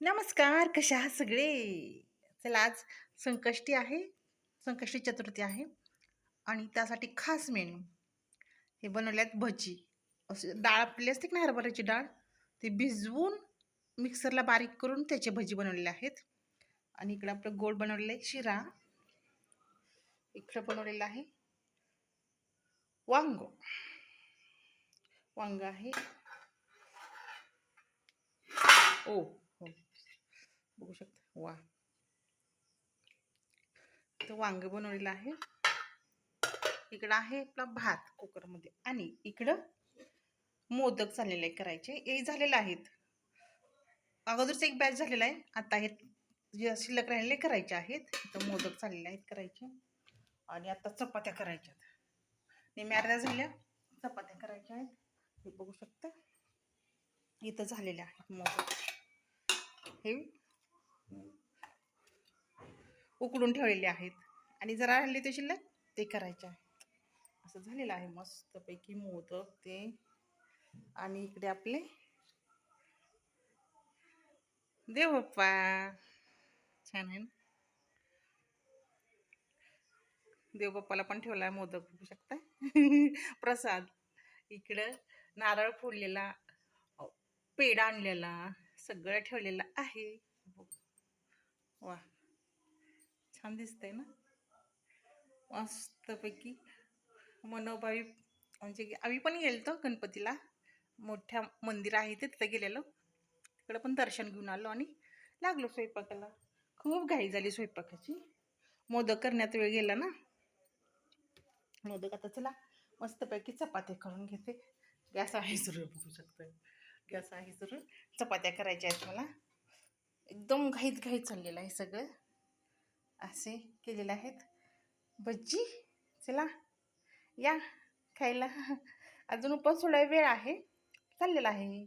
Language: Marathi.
नमस्कार कशा आहात सगळे? चला आज संकष्टी आहे संकष्टी चतुर्थी आहे आणि त्यासाठी खास मेनू. हे बनवल्यात भजी. असे डाळ आपली असते की ना हरभऱ्याची डाळ? ती भिजवून मिक्सरला बारीक करून त्याचे भजी बनवलेले आहेत. आणि इकडं आपलं गोड बनवलेलं आहे शिरा. इकडं बनवलेलं आहे वांग. वांग आहे. ओ हो. बघू शकता. वा. तर वांग बनवलेलं आहे. इकडं आहे आपला भात कुकरमध्ये आणि इकडं मोदक चाललेले आहे करायचे. हे झालेले आहेत. अगोदरच एक बॅच झालेला आहे. आता हे जे शिल्लक राहिलेले करायचे आहेत. तर मोदक चाललेले आहेत करायचे. आणि आता चपात्या करायच्या निम्या अर्ध्या झाल्या. चपात्या करायच्या आहेत. हे बघू शकता. इथं झालेले आहेत मोदक. हे उकडून ठेवलेले आहेत. आणि जरा राहिले ते शिल्लक ते करायचे आहेत असं झालेलं आहे. मस्तपैकी मोदक ते. आणि इकडे आपले देव छान आहे ना? देवबाप्पाला पण ठेवला आहे मोदक बघू शकता प्रसाद. इकडं नारळ फोडलेला पेढा आणलेला सगळं ठेवलेलं आहे. वा. छान दिसतंय ना? मस्तपैकी. मनोभावी म्हणजे आम्ही पण गेलतो गणपतीला. मोठ्या मंदिर आहे ते तिथं गेलेलो. तिकडं पण दर्शन घेऊन आलो आणि लागलो स्वयंपाकाला. खूप घाई झाली स्वयंपाकाची. मोदक करण्यात वेळ गेला ना? मोदक आता चला मस्तपैकी चपात्या करून घेते. गॅस आहे सुरू बघू शकतो गॅस आहे सुरू चपात्या करायच्या आहेत मला. एकदम घाईत घाईत चाललेलं आहे सगळं. असे केलेले आहेत. भज्जी चला. या खायला. अजून उपवास थोडा वेळ आहे. चाललेला आहे.